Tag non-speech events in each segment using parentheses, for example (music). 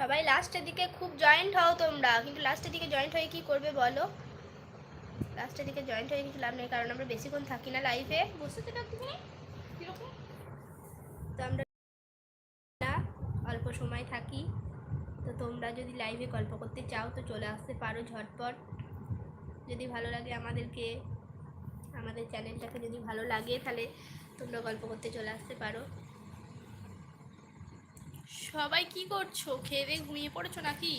সবাই লাস্টের দিকে খুব জয়েন্ট হও তোমরা। কিন্তু লাস্টের দিকে জয়েন্ট হয়ে কি করবে বলো? লাস্টের দিকে জয়েন্ট হয়ে কিছু লাভ নেই, কারণ আমরা বেশিক্ষণ থাকি না লাইফে বসে তো তো আমরা অল্প সময় থাকি, তো তোমরা যদি লাইভে গল্প করতে চাও, তো চলে আসতে পারো ঝটপট। যদি ভালো লাগে আমাদেরকে, আমাদের চ্যানেলটাকে যদি ভালো লাগে, তাহলে তোমরা গল্প করতে চলে আসতে পারো। সবাই কি করছ? খেয়ে দিয়ে ঘুমিয়ে পড়েছো নাকি?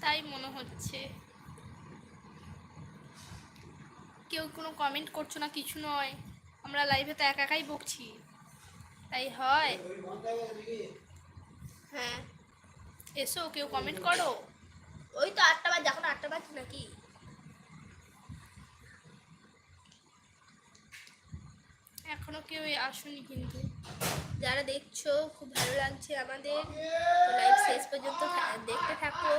তাই মনে হচ্ছে। কেউ কোনো কমেন্ট করছ না? কিছু নয়। আমরা লাইভে তো একা একাই বকছি। তাই হয়। হ্যাঁ। এসো কেউ কমেন্ট করো। ওই তো আটটা বাজে এখন আটটা বাজে নাকি? এখনও কেউ আসুনি কিন্তু। যারা দেখছ খুব ভালো লাগছে আমাদের। লাইভ শেষ পর্যন্ত দেখতে থাকো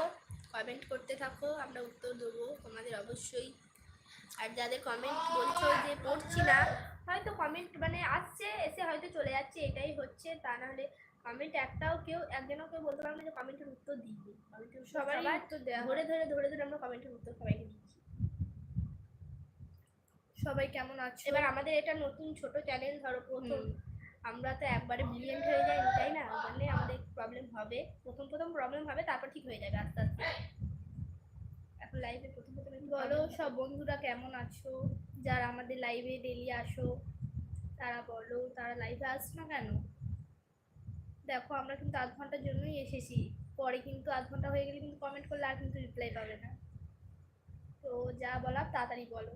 কমেন্ট করতে থাকো আমরা উত্তর দেবো তোমাদের অবশ্যই। আর যাদের কমেন্ট বলছো যে পড়ছি না হয়তো কমেন্ট মানে আসছে এসে হয়তো চলে যাচ্ছে এটাই হচ্ছে। তা নাহলে কমেন্ট একটাও কেউ একজনও কেউ বলতে পারবে যে কমেন্টের উত্তর দিই কমেন্টের সবাই উত্তর দেওয়া ধরে ধরে ধরে ধরে আমরা কমেন্টের উত্তর সবাইকে দিচ্ছি সবাই কেমন আছো? এবার আমাদের এটা নতুন ছোট চ্যানেল ধরো প্রথম। আমরা তো একবারে ব্রিলিয়েন্ট হয়ে যাই তাই না? জন্যে আমাদের প্রবলেম হবে। প্রথম প্রথম প্রবলেম হবে তারপর ঠিক হয়ে যাবে আস্তে আস্তে। এখন লাইভে প্রথম প্রথম বলো সব বন্ধুরা কেমন আছো? যারা আমাদের লাইভে ডেলি আসো তারা বলো তারা লাইভে আসছো না কেন? দেখো আমরা কিন্তু আধ ঘণ্টার জন্যই এসেছি। পরে কিন্তু আধ ঘণ্টা হয়ে গেলে কিন্তু কমেন্ট করলে আর কিন্তু রিপ্লাই পাবে না। তো যা বলার তাড়াতাড়ি বলো।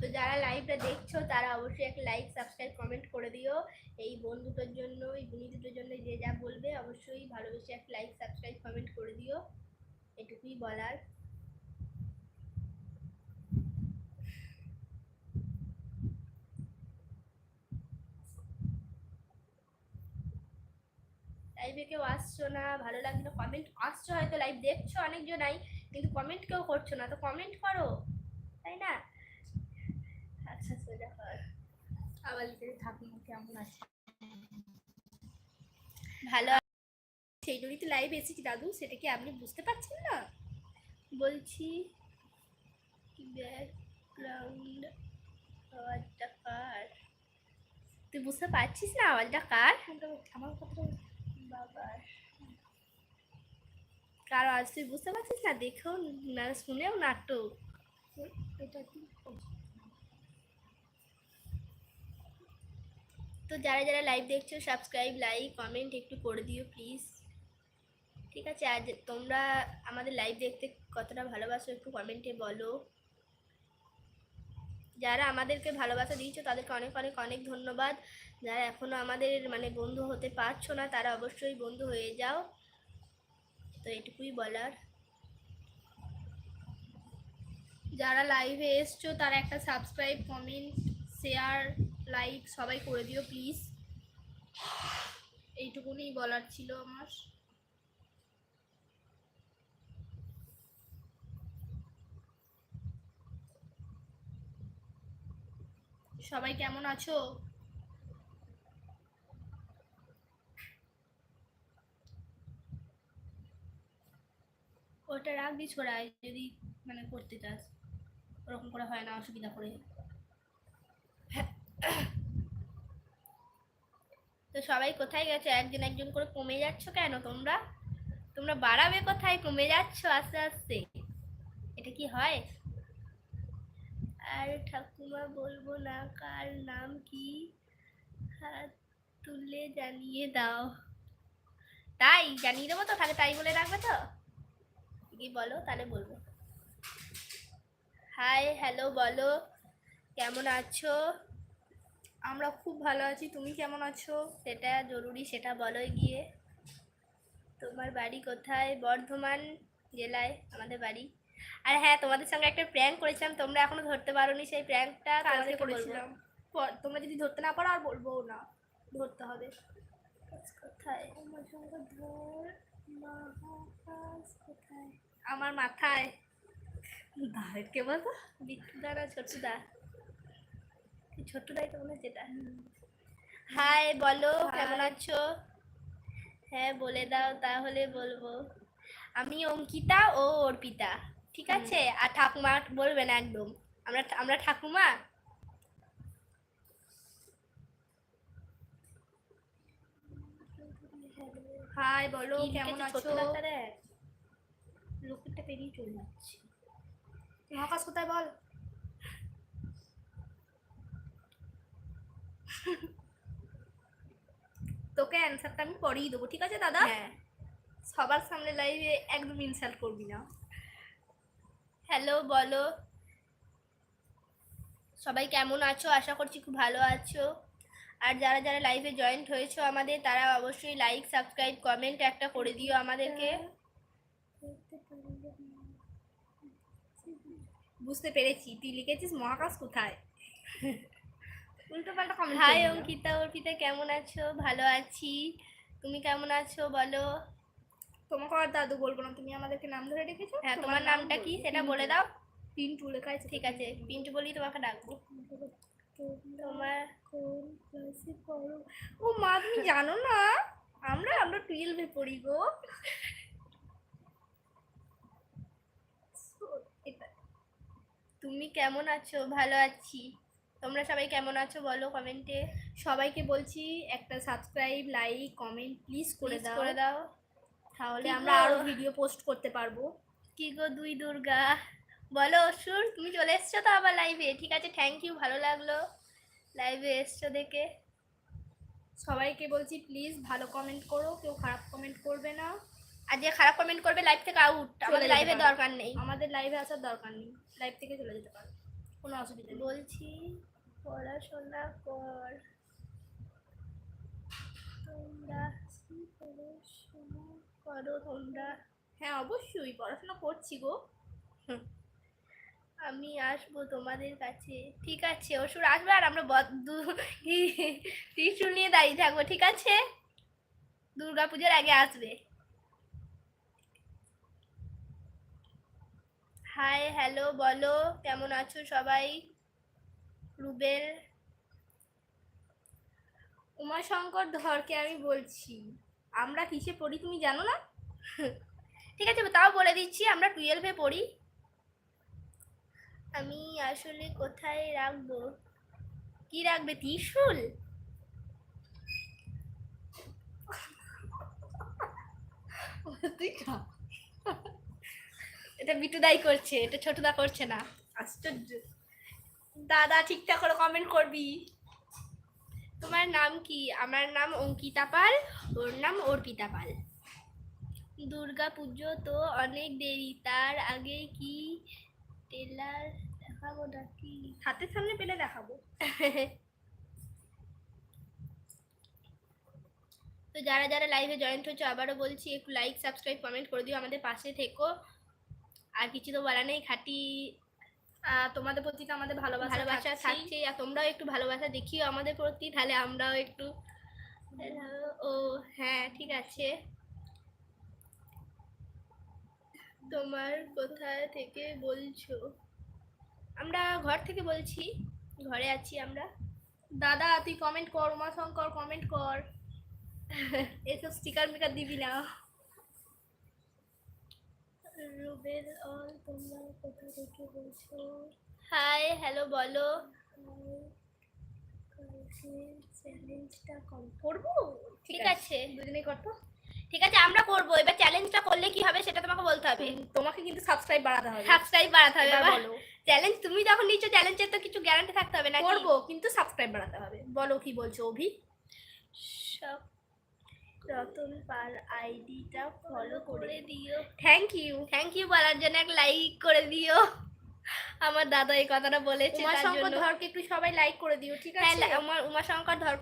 তো যারা লাইভটা দেখছ, তারা অবশ্যই একটা লাইক সাবস্ক্রাইব কমেন্ট করে দিও। এই বোন দুটোর জন্য, এই বুনি দুটোর জন্য যে যা বলবে, অবশ্যই ভালোবেসে একটা লাইক সাবস্ক্রাইব কমেন্ট করে দিও। এটুকুই বলার। লাইভে কেউ আসছো না, ভালো লাগল কমেন্ট আসছো হয়তো লাইভ দেখছ অনেকজনাই কিন্তু কমেন্ট কেউ করছ না, তো কমেন্ট করো। আচ্ছা সোজা কর আবার ঠাকুমা কেমন আছে ভালো সেই জন্যই তো লাইভ এসেছি দাদু সেটা কি আপনি বুঝতে পারছেন না? বলছি ব্যাকগ্রাউন্ড আওয়াজটা কার? তুই বুঝতে পারছিস না আওয়াজটা কার? আমার কথা বাবার। কার আওয়াজ তুই বুঝতে পারছিস না? দেখেও না শুনেও নাটক এটা কি? তো যারা যারা লাইভ দেখছ সাবস্ক্রাইব লাইক কমেন্ট একটু করে দিও প্লিজ ঠিক আছে? আর তোমরা আমাদের লাইভ দেখতে কতটা ভালোবাসো একটু কমেন্টে বলো। যারা আমাদেরকে ভালোবাসা দিয়েছ, তাদেরকে অনেক অনেক অনেক ধন্যবাদ। যারা এখনও আমাদের মানে বন্ধু হতে পারছ না, তারা অবশ্যই বন্ধু হয়ে যাও। তো এটুকুই বলার। যারা লাইভে এসছো, তারা একটা সাবস্ক্রাইব কমেন্ট শেয়ার লাইক সবাই করে দিও, প্লিজ। এইটুকুনি বলার ছিল আমার। সবাই কেমন আছো? ওটা রাখবি ছোড়ায়, যদি মানে করতে চাস। ওরকম করে হয় না, অসুবিধা করে তো সবাই কোথায় গেছো? একজন একজন করে কমে যাচ্ছ কেন তোমরা? তোমরা বাড়াবে কোথায়? কমে যাচ্ছ আস্তে আস্তে। এটা কি হয়? আর ঠাকুমা বলব না, কার নাম কি? হাত তুলে জানিয়ে দাও। তাই? জানিয়ে দেবো তো? তাহলে তাই বলে রাখবে তো? কি বলো? তাহলে বলব। হাই, হ্যালো বলো। কেমন আছো? আমরা খুব ভালো আছি। তুমি কেমন আছো? সেটা জরুরি সেটা বলো গিয়ে। তোমার বাড়ি কোথায়? বর্ধমান জেলায় আমাদের বাড়ি। আর হ্যাঁ তোমাদের সঙ্গে একটা প্র্যাঙ্ক করেছিলাম তোমরা এখনও ধরতে পারোনি সেই প্র্যাঙ্কটা কালকে করেছিলাম। পর- তোমরা যদি ধরতে না পারো আর বলব না। ধরতে হবে। কোথায়? আমার মাথায়। কে বলতো? বিট্টুদা না ছোট্টুদা ছোট্টুদাই তো মনে হয় যেটা হাই বলো কেমন আছো? হ্যাঁ বলে দাও তাহলে বলব। আমি অঙ্কিতা ও অর্পিতা ঠিক আছে? আর ঠাকুমা বলবে না একদম। আমরা আমরা ঠাকুমা? হাই বলো কেমন আছো? লোকেরটা পেরিয়ে চলে যাচ্ছে। মহাকাশ কোথায় বল? তোকে অ্যান্সারটা আমি পরেই দেবো ঠিক আছে দাদা? হ্যাঁ। সবার সামনে লাইভে একদম ইনসাল্ট করবি না। হ্যালো বলো। সবাই কেমন আছো? আশা করছি খুব ভালো আছো। আর যারা যারা লাইভে জয়েন্ট হয়েছো আমাদের তারা অবশ্যই লাইক সাবস্ক্রাইব কমেন্ট একটা করে দিও আমাদেরকে। বুঝতে পেরেছি। তুই লিখেছিস মহাকাশ কোথায়? উল্টো পাল্টা কমেন্ট হাই অঙ্কিতা অর্পিতা কেমন আছো? ভালো আছি। তুমি কেমন আছো বলো? তোমাকে আর দাদু বলব না তুমি আমাদেরকে নাম ধরে রেখেছো? হ্যাঁ তোমার নামটা কি সেটা বলে দাও। পিন্টু লেখা আছে ঠিক আছে পিন্টু বলি তোমাকে ডাকবো। তোমার কোন ক্লাসে পড়ো ও মা তুমি জানো না আমরা আমরা টুয়েলভে পড়ি গো। তুমি কেমন আছো? ভালো আছি। তোমরা সবাই কেমন আছো বলো কমেন্টে সবাইকে বলছি একটা সাবস্ক্রাইব লাইক কমেন্ট প্লিজ করে দাও। করে দাও। তাহলে আমরা গো? আরও ভিডিও পোস্ট করতে পারব। কি গো দুই দুর্গা? বলো অসুর তুমি চলে এসছো তো আবার লাইভে ঠিক আছে থ্যাংক ইউ ভালো লাগল। লাইভে এসছো দেখে। সবাইকে বলছি প্লিজ ভালো কমেন্ট করো কেউ খারাপ কমেন্ট করবে না। আর যে খারাপ কমেন্ট করবে লাইভ থেকে আউট আমাদের লাইভে দরকার নেই। আমাদের লাইভে আসার দরকার নেই। লাইভ থেকে চলে যেতে পারো। কোনো অসুবিধা বলছি পড়াশোনা কর। তোমরা পড়াশোনা করো তোমরা? হ্যাঁ অবশ্যই পড়াশোনা করছি গো। আমি আসব তোমাদের কাছে। ঠিক আছে অসুর আসবে আর আমরা দু- নিয়ে দাঁড়িয়ে থাকব ঠিক আছে? দুর্গা পুজোর আগে আসবে। হাই হ্যালো বলো কেমন আছো সবাই? রুবেল উমাশঙ্কর ধরকে আমি বলছি। আমরা কিসে পড়ি তুমি জানো না? (laughs) ঠিক আছে তাও বলে দিচ্ছি আমরা টুয়েলভে পড়ি। আমি আসলে কোথায় রাখব? কি রাখবে ত্রিশূল? এটা বিটুদাই করছে এটা ছোটদা করছে না। আশ্চর্য। দাদা ঠিকঠাক করে কমেন্ট করবি। তোমার নাম কি? আমার নাম অঙ্কিতা পাল ওর নাম অর্পিতা পাল। দুর্গা পুজো তো অনেক দেরি তার আগে কি টেলার দেখাবো নাকি? হাতের সামনে পেলে দেখাবো। (laughs) তো যারা যারা লাইভে জয়েন্ট হচ্ছে আবারও বলছি একটু লাইক সাবস্ক্রাইব কমেন্ট করে দিও আমাদের পাশে থেকো। আর কিছু তো বলা নেই খাঁটি তোমাদের প্রতি তো আমাদের ভালোবাসা ভালোবাসা থাকছেই। আর তোমরাও একটু ভালোবাসা দেখিও আমাদের প্রতি তাহলে আমরাও একটু ও হ্যাঁ ঠিক আছে। তোমার কোথা থেকে বলছো? আমরা ঘর থেকে বলছি ঘরে আছি আমরা। দাদা তুই কমেন্ট কর উমাশঙ্কর কমেন্ট কর। (laughs) এসব স্টিকার মিকার দিবি না। রুবেল অল তোমরা কোথা থেকে বলছো? হাই হ্যালো বলো। চ্যালেঞ্জটা কম করব? ঠিক আছে দুজনেই করতো? ঠিক আছে আমরা করব। এবার চ্যালেঞ্জটা করলে কি হবে সেটা তোমাকে বলতে হবে। তোমাকে কিন্তু সাবস্ক্রাইব বাড়াতে হবে। সাবস্ক্রাইব বাড়াতে হবে। বলো। চ্যালেঞ্জ তুমি যখন নিচ্ছ চ্যালেঞ্জের তো কিছু গ্যারান্টি থাকতে হবে না করব কিন্তু সাবস্ক্রাইব বাড়াতে হবে। বলো কি বলছো অভি? সব রতন পাল আইডিটা ফলো করে দিও। থ্যাংক ইউ থ্যাংক ইউ বলার জন্য এক লাইক করে দিও। আমার দাদা এই কথাটা বলেছে তার উমাশঙ্কর জন্য। ধরকে একটু সবাই লাইক করে দিও ঠিক হ্যাঁ আছে? লা- আমার উমাশঙ্কর ধর।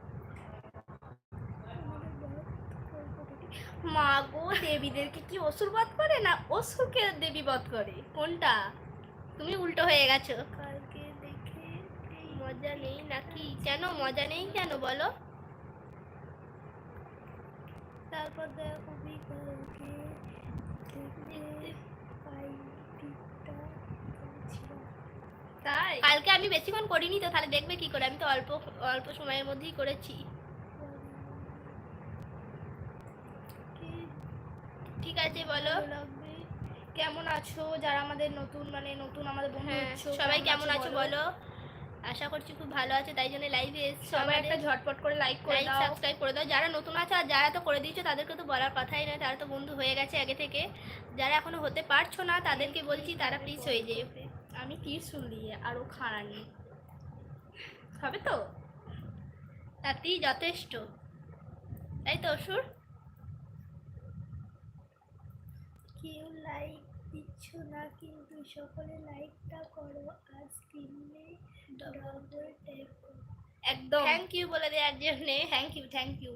মা গো দেবীদেরকে কি অসুর বধ করে না অসুরকে দেবী বধ করে? কোনটা? তুমি উল্টো হয়ে গেছো। কালকে দেখে মজা নেই নাকি? কেন মজা নেই কেন বলো? তারপর দেখো বিকালকে তাই? কালকে আমি বেশিক্ষণ করিনি তো তাহলে দেখবে কি করে? আমি তো অল্প অল্প সময়ের মধ্যেই করেছি। ঠিক আছে বলো। কেমন আছো? যারা আমাদের নতুন মানে নতুন আমাদের বন্ধু হ্যাঁ, সবাই কেমন আছো বলো। আশা করছি খুব ভালো আছে তাই জন্য লাইভে এসছো সবাই একটা ঝটপট করে লাইক করে দাও। সাবস্ক্রাইব করে দাও। যারা নতুন আছে আর যারা তো করে দিয়েছ তাদেরকে তো বলার কথাই নয় তারা তো বন্ধু হয়ে গেছে আগে থেকে। যারা এখনও হতে পারছ না তাদেরকে বলছি তারা প্লিজ হয়ে যেয়ে আমি ত্রিশুল দিয়ে আরও খাড়া নিয়ে হবে তো? তাতেই যথেষ্ট। তাই তো অসুর? কেউ লাইক দিচ্ছ না কিন্তু সকলে লাইকটা করো ডবল ট্যাপ একদম। থ্যাংক ইউ বলে দেওয়ার জন্য। থ্যাংক ইউ থ্যাংক ইউ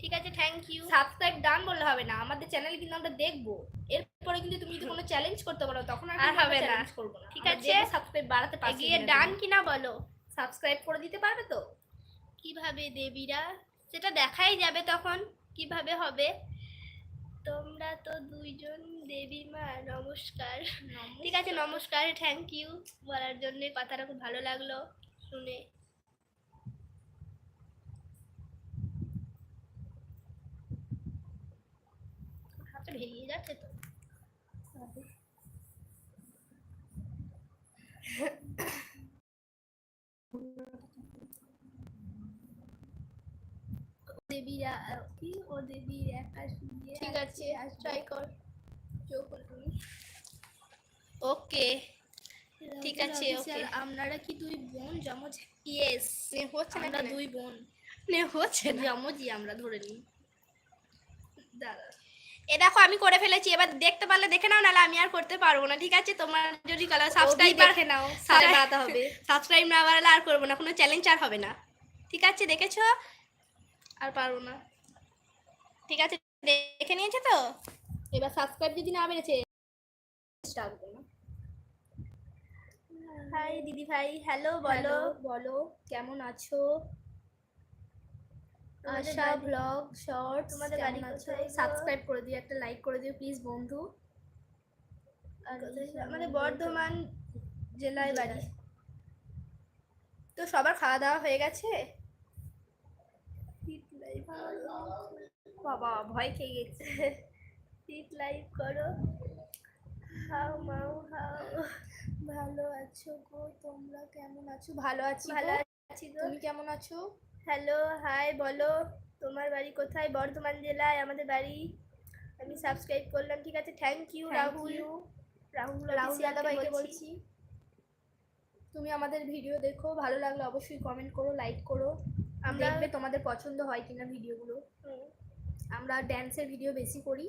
ঠিক আছে থ্যাংক ইউ সাবস্ক্রাইব ডান বললে হবে না। আমাদের চ্যানেল কিন্তু আমরা দেখব। এরপরে কিন্তু তুমি যদি কোনো চ্যালেঞ্জ করতে পারো তখন আর হবে না। করব না। ঠিক আছে? সাবস্ক্রাইব বাড়াতে পারছি এগিয়ে ডান কিনা বলো। সাবস্ক্রাইব করে দিতে পারবে তো? কীভাবে দেবীরা? সেটা দেখাই যাবে তখন। কীভাবে হবে? তোমরা তো দুইজন দেবী মা নমস্কার। ঠিক আছে নমস্কার থ্যাংক ইউ বলার জন্য কথাটা খুব ভালো লাগল শুনে। হাতটা ভেঙে যাচ্ছে তো। দেবীরা কি ও দেবীর একা শুয়ে ঠিক আছে ট্রাই কর। ওকে ঠিক আছে, okay. আপনারা কি দুই বোন? জমজ ইয়েস হচ্ছে না? দুই বোন। নে হচ্ছে না। জমজই আমরা ধরে নিই। দাঁড়া। এ দেখো আমি করে ফেলেছি। এবার দেখতে পারলে দেখে নাও নাহলে আমি আর করতে পারব না ঠিক আছে? তোমার যদি কালার সাবস্ক্রাইব দেখে নাও বাড়াতে হবে। সাবস্ক্রাইব না বাড়ালে আর করব না কোনো চ্যালেঞ্জ আর হবে না। ঠিক আছে দেখেছ? আর পারব না। ঠিক আছে দেখে নিয়েছো তো? এবার সাবস্ক্রাইব যদি না বেড়েছে ডাকবো না হাই দিদি ভাই হ্যালো বলো। বলো কেমন আছো? আশা ব্লগ শর্ট তোমাদের বাড়ি আছো? কোথায় সাবস্ক্রাইব করে দিও একটা লাইক করে দিও প্লিজ বন্ধু। আর আমাদের বর্ধমান জেলায় বাড়ি। তো সবার খাওয়া দাওয়া হয়ে গেছে? বাবা ভয় খেয়ে গেছে। সিট লাইভ করো। হাউ মাউ হাউ ভালো আছো গো তোমরা কেমন আছো? ভালো আছি ভালো আছি গো। তুমি কেমন আছো? হ্যালো হাই বলো। তোমার বাড়ি কোথায়? বর্ধমান জেলায় আমাদের বাড়ি। আমি সাবস্ক্রাইব করলাম ঠিক আছে? Thank you Rahul. Rahul Rahul official দাদা ভাইকে বলছি। তুমি আমাদের ভিডিও দেখো ভালো লাগলে অবশ্যই কমেন্ট করো লাইক করো। আমরা দেখবে তোমাদের পছন্দ হয় কিনা ভিডিওগুলো হুম, আমরা ড্যান্সের ভিডিও বেশি করি।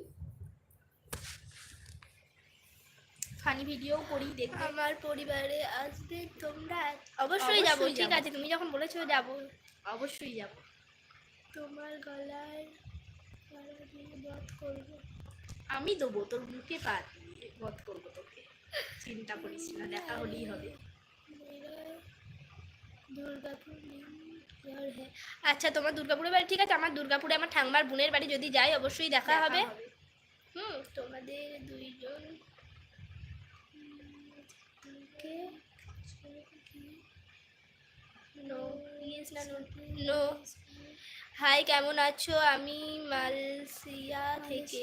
ফানি ভিডিও করি দেখবে আমার পরিবারে আসবে তোমরা। অবশ্যই যাব ঠিক আছে তুমি যখন বলেছ যাব। অবশ্যই যাব। তোমার গলায় বধ করব। আমি দেবো তোর মুখে পাত বধ করব তোকে। চিন্তা করিস না দেখা হলেই হবে। দুর্গাপুর আচ্ছা তোমার দুর্গাপুরের বাড়ি ঠিক আছে? আমার দুর্গাপুরে আমার ঠাংমার বোনের বাড়ি যদি যাই অবশ্যই দেখা হবে। হুম। তোমাদের দুইজন নো হাই কেমন আছো? আমি মালয়েশিয়া থেকে।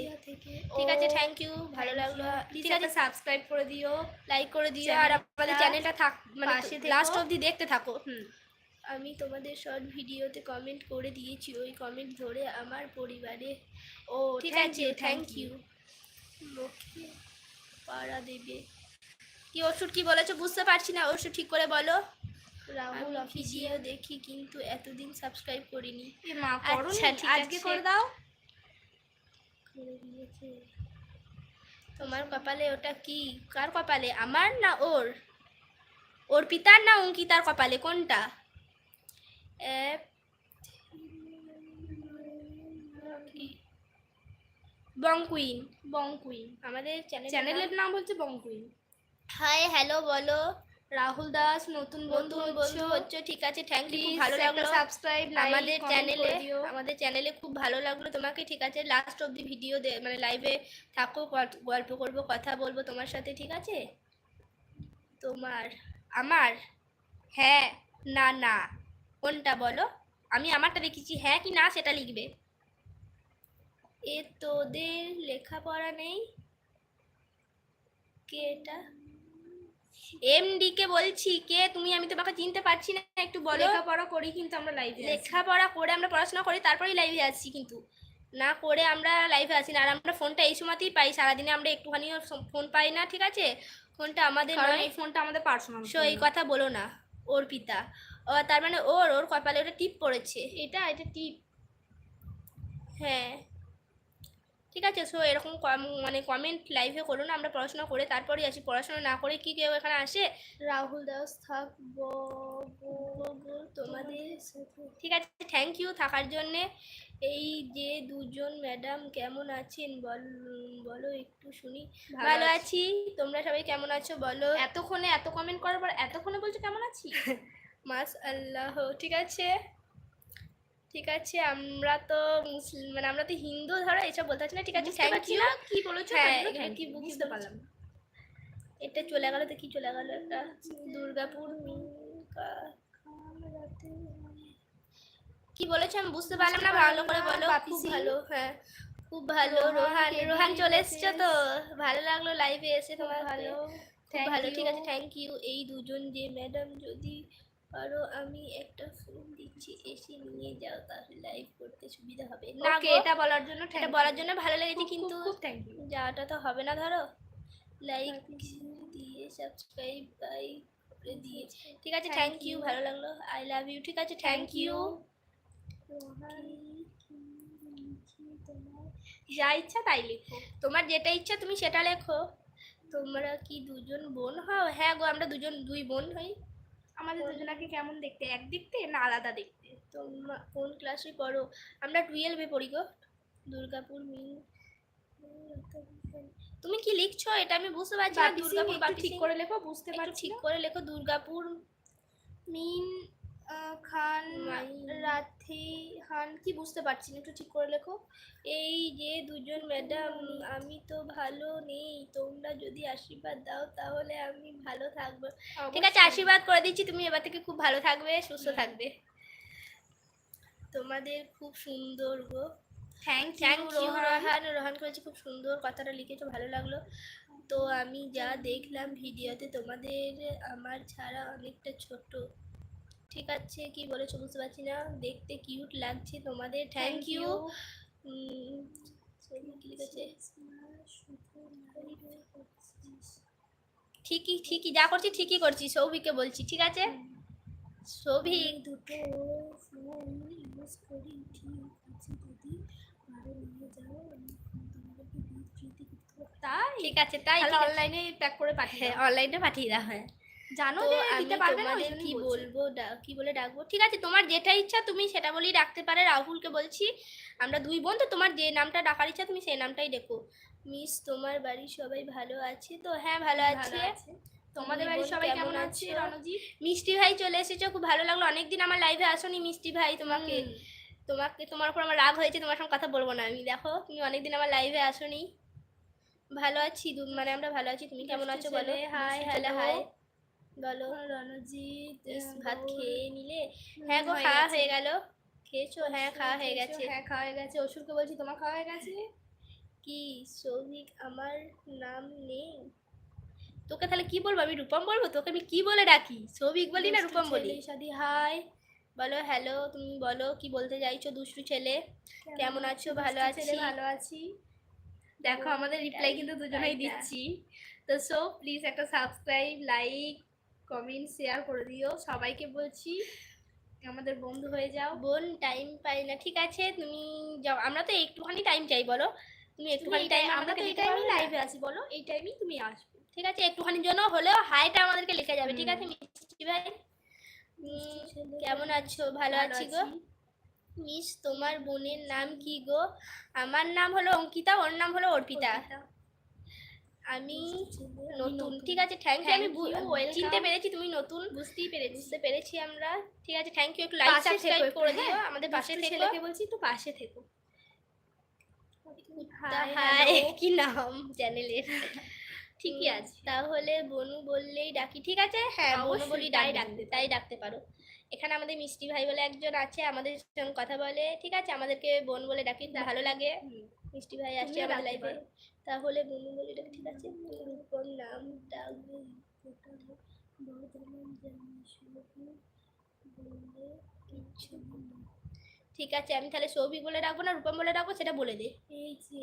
ঠিক আছে থ্যাংক ইউ ভালো লাগল। ঠিক আছে সাবস্ক্রাইব করে দিও লাইক করে দিও আর আমাদের চ্যানেলটা থাক মানে লাস্ট অবধি দেখতে থাকো। হুম। আমি তোমাদের শর্ট ভিডিওতে কমেন্ট করে দিয়েছি ওই কমেন্ট ধরে আমার পরিবারে। ও ঠিক আছে থ্যাংক ইউ মুখে পাড়া দেবে। কি ওষুধ কি বলেছ বুঝতে পারছি না ওষুধ ঠিক করে বলো। রাহুল ভিডিও দেখি কিন্তু এতদিন সাবস্ক্রাইব করিনি। আচ্ছা, ঠিক আজকে করে দাও। করে দিয়েছে। তোমার কপালে ওটা কি? কার কপালে? আমার না ওর? ওর পিতার না অঙ্কিতার কপালে? কোনটা? অ্যাপ বংকুইন বংকুইন আমাদের চ্যানেল চ্যানেলের নাম হচ্ছে বংকুইন হাই হ্যালো বলো। রাহুল দাস নতুন বন্ধু বন্ধু হচ্ছে ঠিক আছে থ্যাংক ইউ ভালো লাগল। সাবস্ক্রাইব আমাদের চ্যানেলে আমাদের চ্যানেলে খুব ভালো লাগল তোমাকে ঠিক আছে? লাস্ট অবধি ভিডিও দে মানে লাইভে থাকো গল- গল্প করব কথা বলব তোমার সাথে ঠিক আছে? তোমার আমার? হ্যাঁ না না। কোনটা বলো? আমি আমারটা দেখেছি হ্যাঁ কি না সেটা লিখবে। এ তোদের লেখাপড়া নেই। কে এটা এমডি কে বলছি কে? তুমি আমি তোমাকে চিনতে পারছি না একটু বলো। লেখাপড়া করি কিন্তু আমরা লাইভে লেখাপড়া করে আমরা পড়াশোনা করি তারপরেই লাইভে আসছি কিন্তু। না করে আমরা লাইভে আসি না আর আমরা ফোনটা এই সময়তেই পাই সারাদিনে আমরা একটুখানিও ফোন পাই না ঠিক আছে? ফোনটা আমাদের নয়। এই ফোনটা আমাদের পার্সোনাল সো এই কথা বলো না ওর পিতা। ও তার মানে ওর ওর কপালে ওটা টিপ পড়েছে। এটা এটা টিপ। হ্যাঁ। ঠিক আছে সো এরকম কম- মানে কমেন্ট লাইভে করো না আমরা পড়াশোনা করে তারপরেই আসি। পড়াশোনা না করে কি কেউ এখানে আসে? রাহুল দাস থাকব তোমাদের ঠিক আছে থ্যাংক ইউ থাকার জন্যে। এই যে দুজন ম্যাডাম কেমন আছেন? বল বলো একটু শুনি। ভালো আছি। তোমরা সবাই কেমন আছো? বলো। এতক্ষণে এত কমেন্ট করার পর এতক্ষণে বলছো কেমন আছি? (laughs) মাস আল্লাহ ঠিক আছে? ঠিক আছে আমরা তো মুসলিম মানে আমরা তো হিন্দু ধরো এইসব বলতে পারছি না ঠিক আছে থ্যাংক ইউ কি বলেছ হ্যাঁ, কি বুঝতে পারলাম। এটা চলে গেল তো কি চলে গেল একটা দুর্গাপুর কি বলেছ? আমি বুঝতে পারলাম না ভালো করে বলো খুব ভালো হ্যাঁ খুব ভালো রোহান, রোহান চলে। এসছো তো ভালো লাগল লাইভে এসে তোমার ভালো খুব ভালো ঠিক আছে থ্যাংক ইউ এই দুজন যে ম্যাডাম যদি পারো আমি একটা ফোন দিচ্ছি এসে নিয়ে যাও তাহলে লাইভ করতে সুবিধা হবে। না ওকে এটা বলার জন্য এটা বলার জন্য ভালো লেগেছে কিন্তু থ্যাংক ইউ যাওয়াটা তো হবে না ধরো। লাইক দিয়ে সাবস্ক্রাইব বাই করে দিয়ে। ঠিক আছে থ্যাংক ইউ ভালো লাগল। আই লাভ ইউ ঠিক আছে থ্যাংক ইউ যা ইচ্ছা তাই লেখো। তোমার যেটা ইচ্ছা তুমি সেটা লেখো। তোমরা কি দুজন বোন হও? হ্যাঁ গো আমরা দুজন দুই বোন হই। আমাদের দুজনাকে কেমন দেখতে? এক দেখতে না আলাদা দেখতে? তোমরা কোন ক্লাসে পড়ো? আমরা টুয়েলভে পড়ি গো। দুর্গাপুর মিন তুমি কি লিখছো? এটা আমি বুঝতে পারছি না। দুর্গাপুর ঠিক করে লেখো বুঝতে পারছি ঠিক করে লেখো। দুর্গাপুর মিন খান রাথি খান কি বুঝতে পারছি না একটু ঠিক করে লেখো। এই যে দুজন ম্যাডাম আমি তো ভালো নেই তোমরা যদি আশীর্বাদ দাও তাহলে আমি ভালো থাকব। ঠিক আছে আশীর্বাদ করে দিচ্ছি তুমি এবার থেকে খুব ভালো থাকবে সুস্থ থাকবে। তোমাদের খুব সুন্দর গো। Thank thank you Rohan. Rohan করেছে খুব সুন্দর কথাটা লিখেছো ভালো লাগল। তো আমি যা দেখলাম ভিডিওতে তোমাদের আমার ছাড়া অনেকটা ছোট। ঠিক আছে কি বলেছ বুঝতে পারছি না। দেখতে কিউট লাগছে তোমাদের থ্যাংক ইউ ঠিকই ঠিকই যা করছি ঠিকই করছি সৌভিককে বলছি ঠিক আছে? সৌভিক। দুটো ফোন ইউজ করি ঠিক আছে দিদি। আরও নিয়ে যাও তাই? ঠিক আছে তাই অনলাইনে প্যাক করে পাঠিয়ে হ্যাঁ অনলাইনে পাঠিয়ে দেওয়া হ্যাঁ। জানো যে দিতে পারবে না কি বলব কি বলে ডাকবো? ঠিক আছে তোমার যেটা ইচ্ছা তুমি সেটা বলেই ডাকতে পারে। রাহুলকে বলছি আমরা দুই বোন তো তোমার যে নামটা ডাকার ইচ্ছা তুমি সেই নামটাই দেখো মিস তোমার বাড়ির সবাই ভালো আছে? তো হ্যাঁ ভালো আছে। তোমাদের তুমি বাড়ির সবাই কেমন আছে? রণজিৎ মিষ্টি ভাই চলে এসেছ খুব ভালো লাগল। অনেকদিন আমার লাইভে আসোনি মিষ্টি ভাই তোমাকে। তোমাকে তোমার উপর আমার রাগ হয়েছে তোমার সঙ্গে কথা বলব না আমি। দেখো তুমি অনেকদিন আমার লাইভে আসোনি। ভালো আছি মানে আমরা ভালো আছি। তুমি কেমন আছো বলো? Hi hello. হাই বলো। রণজিৎ ভাত খেয়ে নিলে? হ্যাঁ গো খাওয়া হয়ে গেল। খেয়েছো? হ্যাঁ খাওয়া হয়ে গেছে। হ্যাঁ খাওয়া হয়ে গেছে। অসুরকে বলছি তোমার খাওয়া হয়ে গেছে? কি সৌভিক আমার নাম নেই? তোকে তাহলে কি বলব? আমি রূপম বলব? তোকে আমি কি বলে ডাকি? সৌভিক বলি না রূপম বলি? সাদি হাই। বলো হ্যালো তুমি বলো কি বলতে চাইছো দুষ্টু ছেলে? কেমন আছো? ভালো আছি। ভালো আছি। দেখো আমাদের রিপ্লাই কিন্তু দুজনেই। দিচ্ছি। তো সো প্লিজ একটা সাবস্ক্রাইব লাইক কমেন্ট শেয়ার করে দিও। সবাইকে বলছি আমাদের বন্ধু হয়ে যাও। বোন টাইম পাই না। ঠিক আছে তুমি যাও। আমরা তো একটুখানি টাইম চাই বলো। তুমি একটুখানি টাইম আমরা তো এই দিতে টাইমে লাইভে আসি বলো। এই টাইমেই তুমি আসবে। ঠিক আছে একটুখানির জন্য হলেও হাইটা আমাদেরকে লেখা যাবে। ঠিক আছে মিষ্টি ভাই? কেমন আছো? ভালো আছি গো? মিস তোমার বোনের নাম কি গো? আমার নাম হলো অঙ্কিতা ওর নাম হলো অর্পিতা। আমি নতুন ঠিক আছে থ্যাংক ইউ আমি. চিনতে পেরেছি তুমি নতুন। বুঝতেই পেরেছি। বুঝতে পেরেছি আমরা ঠিক আছে থ্যাংক ইউ একটু লাইক সাবস্ক্রাইব করে দিও হ্যাঁ? আমাদের পাশে থেকে। বলছি একটু পাশে থেকো। হাই (laughs) কি নাম? চ্যানেলের ঠিকই আছে। তাহলে বনু বললেই ডাকি ঠিক আছে? হ্যাঁ বনু বলি তাই ডাকতে তাই ডাকতে পারো। এখানে আমাদের মিষ্টি ভাই বলে একজন আছে আমাদের সঙ্গে কথা বলে ঠিক আছে? আমাদেরকে বোন বলে ডাকি ভালো লাগে। মিষ্টি ভাই আসছে আমাদের লাইফে তাহলে বলে ডাকি ঠিক আছে? রূপম নাম ডাকবো। ঠিক আছে আমি তাহলে সৌভিক বলে ডাকবো না রূপম বলে ডাকবো সেটা বলে দে।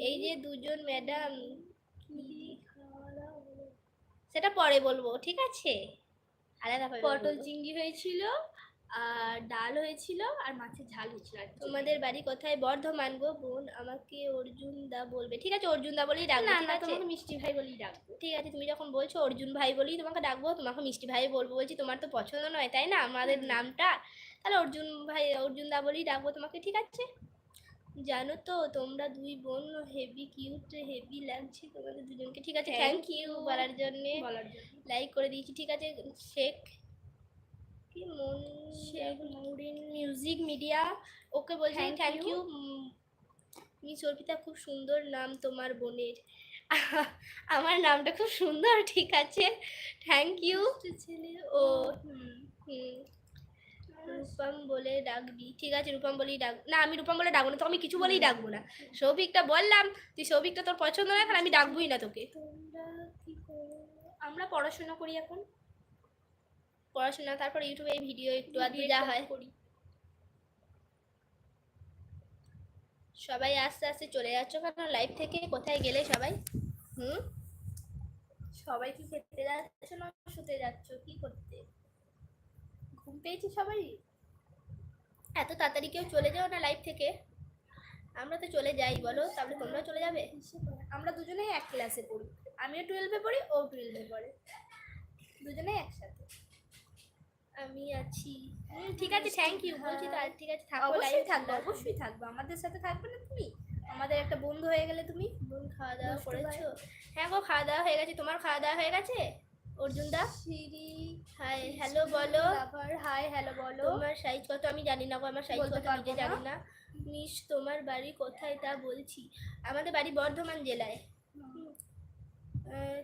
এই যে দুজন ম্যাডাম সেটা পরে বলব ঠিক আছে? আলাদা পটল চিংড়ি হয়েছিল আর ডাল হয়েছিল আর মাছের ঝাল হয়েছিল আর তোমাদের বাড়ি কোথায়? বর্ধমান গো বোন। আমাকে অর্জুন দা বলবে। ঠিক আছে অর্জুন দা বলেই ডাকবো না না তোমাকে মিষ্টি ভাই বলেই ডাকবো। ঠিক আছে তুমি যখন বলছো অর্জুন ভাই বলেই তোমাকে ডাকবো তোমাকে মিষ্টি ভাই বলব। বলছি তোমার তো পছন্দ নয় তাই না? আমাদের নামটা? তাহলে অর্জুন ভাই অর্জুন দা বলেই ডাকবো তোমাকে ঠিক আছে? জানো তো তোমরা দুই বোন হেভি কিউট হেভি লাগছে তোমাদের দুজনকে। ঠিক আছে থ্যাংক ইউ বলার জন্যে। বলার জন্য। লাইক করে দিয়েছি ঠিক আছে শেখ। কি মন Sheikh Mourin music media okay বলছি থ্যাংক ইউ মিস অর্পিতা খুব সুন্দর নাম তোমার বোনের। (laughs) আমার নামটা খুব সুন্দর ঠিক আছে? থ্যাংক ইউ ছেলে ও। হুম রূপম বলে ডাকবি ঠিক আছে? রূপম বলেই ডাক না আমি রূপম বলে ডাকবো না তো আমি কিছু বলেই ডাকবো না। সৌভিকটা বললাম তুই সৌভিকটা তোর পছন্দ না এখন আমি ডাকবোই না তোকে। আমরা পড়াশোনা করি এখন। পড়াশোনা তারপর ইউটিউবে ভিডিও একটু আধটু যা হয়। করি। সবাই আস্তে আস্তে চলে যাচ্ছ কেন লাইভ থেকে কোথায় গেলে সবাই? হুম? সবাই কি খেতে যাচ্ছ না শুতে যাচ্ছ? কি করতে? ঘুম পেয়েছি সবাই? এত তাড়াতাড়ি কেউ চলে যাও না লাইভ থেকে? আমরা তো চলে যাই বলো। তারপরে তোমরা চলে যাবে? আমরা দুজনেই এক ক্লাসে পড়ি। আমিও টুয়েলভে পড়ি ও টুয়েলভে পড়ে। দুজনেই একসাথে। আমি আছি। হুম, ঠিক আছে থ্যাংক ইউ বলছি তো ঠিক আছে থাকো অবশ্যই থাকব অবশ্যই থাকব। আমাদের সাথে থাকবে না তুমি? আমাদের একটা বন্ধু হয়ে গেলে তুমি? বোন খাওয়া দাওয়া করেছ? হ্যাঁ গো খাওয়া দাওয়া হয়ে গেছে। তোমার খাওয়া দাওয়া হয়ে গেছে? অর্জুন দা? সিরি হাই হ্যালো বলো। লাভার হাই হ্যালো বলো। তোমার সাইজ কত? আমি জানি না গো আমার সাইজ কত পারব জানি না। মিস তোমার বাড়ি কোথায় তা বলছি। আমাদের বাড়ি বর্ধমান জেলায়।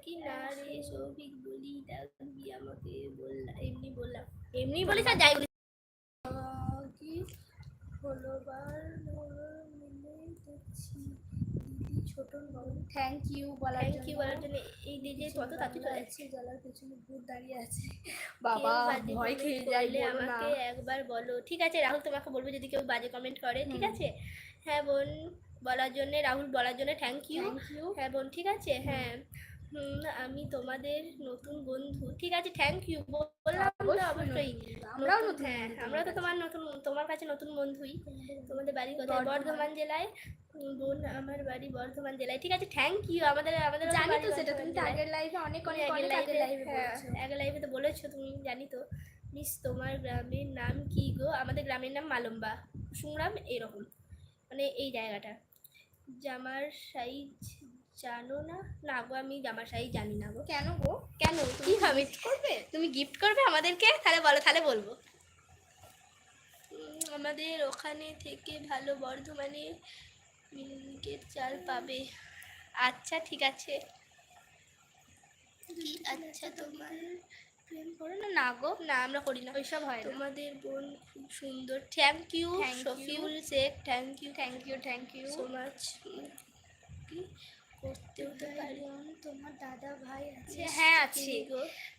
কি না রে সৌভিক বলি ডাকবি আমাকে বললাম এমনি বললাম। এমনি বলিস আর যাই বলিস। কি হলো মিলে দেখছি। দিদি ছোট থ্যাংক ইউ বলার থ্যাংক ইউ বলার জন্য। এই কত তাতে চলে যাচ্ছে যাচ্ছে জলার পেছনে ভূত দাঁড়িয়ে আছে। বাবা ভয় খেয়ে আমাকে একবার বলো। ঠিক আছে রাহুল তোমাকে বলব যদি কেউ বাজে কমেন্ট করে ঠিক আছে? হ্যাঁ বোন বলার জন্য রাহুল বলার জন্য থ্যাংক ইউ হ্যাঁ বোন ঠিক আছে? হ্যাঁ। হুম, আমি তোমাদের নতুন বন্ধু। ঠিক আছে থ্যাংক ইউ বললাম তো অবশ্যই আমরাও নতুন- নতুন হ্যাঁ আমরা তো তোমার নতুন তোমার কাছে নতুন বন্ধুই। তোমাদের বাড়ি কোথায়? বর্ধমান। জেলায়। বোন আমার বাড়ি বর্ধমান জেলায়। ঠিক আছে থ্যাংক ইউ আমাদের আমাদের জানি তো সেটা তুমি আগের লাইভে অনেক অনেক আগের অনেক আগের লাইভে লাইভে হ্যাঁ আগের লাইভে তো বলেছ তুমি জানি তো। মিস তোমার গ্রামের নাম কি গো? আমাদের গ্রামের নাম মালম্বা। কুসুমগ্রাম এরকম। মানে এই জায়গাটা। জামার সাইজ জানো না? না গো আমি জামা শাড়ি জানি না গো। কেন গো? কেন? কি হবে করবে? তুমি গিফট করবে আমাদেরকে? তাহলে বলো তাহলে বলব। আমাদের ওখানে থেকে ভালো বর্ধমানে মিনিকেট চাল পাবে। আচ্ছা ঠিক আছে। আচ্ছা তোমার প্রেম করো না? না গো না আমরা করি না। ওইসব হয় তোমাদের বোন খুব সুন্দর। Thank you you. Sheikh thank you thank you thank you so much কি? করতে পারি। তোমার দাদা ভাই আছে হ্যাঁ আছে।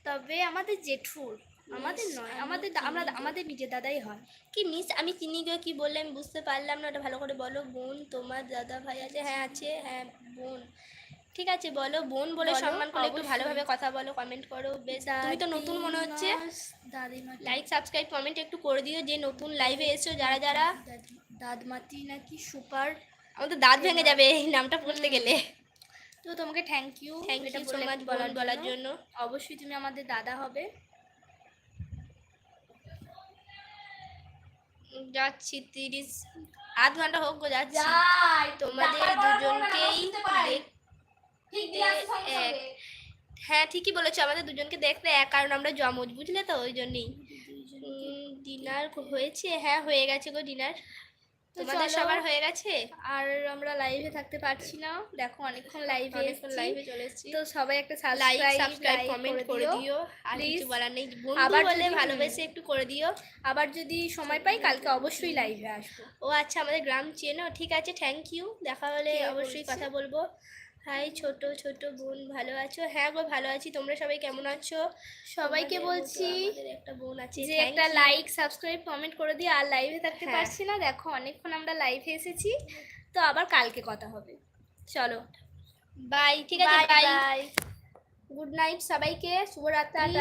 তবে আমাদের জেঠুর আমাদের নয় আমাদের আমরা আমাদের নিজের দাদাই হয়। কি মিস? আমি চিনি গো কি বললে আমি বুঝতে পারলাম না ওটা ভালো করে বলো। বোন তোমার দাদা ভাই আছে? হ্যাঁ আছে। হ্যাঁ বোন। ঠিক আছে বলো। বোন বলে সম্মান করলে একটু ভালোভাবে কথা বলো কমেন্ট করো। বেশ তুমি তো নতুন মনে হচ্ছে। লাইক সাবস্ক্রাইব কমেন্ট একটু করে দিও। যে নতুন লাইভে এসছো যারা যারা। দাদমাতি নাকি সুপার। আমাদের দাঁত ভেঙে যাবে এই নামটা বলতে গেলে। তো তোমাকে thank you thank you so much বলার বলার জন্য। অবশ্যই তুমি আমাদের দাদা হবে। যাচ্ছি তিরিশ আধ ঘণ্টা হোক গো যাচ্ছি। তোমাদের দুজনকেই হ্যাঁ ঠিকই বলেছ আমাদের দুজনকে দেখতে এক কারণ আমরা জমজ বুঝলে তো ওই জন্যই। ডিনার হয়েছে হ্যাঁ হয়ে গেছে গো ডিনার তোমাদের সবার হয়ে গেছে? আর আমরা লাইভে থাকতে পারছি না দেখো অনেকক্ষণ লাইভে লাইভে চলে এসেছি। তো সবাই একটা লাইক সাবস্ক্রাইব কমেন্ট করে দিও। আর কিছু বলার নেই। বন্ধু আবার বলে যদি- ভালোবেসে একটু করে দিও। আবার যদি সময় পাই কালকে অবশ্যই লাইভে আসব। ও আচ্ছা আমাদের গ্রাম চেনো। ঠিক আছে থ্যাংক ইউ দেখা হলে অবশ্যই কথা বলব। হাই ছোট ছোট বোন ভালো আছো? হ্যাঁ গো ভালো আছি। তোমরা সবাই কেমন আছো? সবাইকে বলছি একটা বোন আছে। যে একটা. লাইক সাবস্ক্রাইব কমেন্ট করে দিই আর লাইভে থাকতে হ্যাঁ। পারছি না। দেখো অনেকক্ষণ আমরা লাইভে এসেছি। তো আবার কালকে কথা হবে। চলো। বাই ঠিক আছে বাই বাই গুড নাইট সবাইকে। শুভরাত্রি।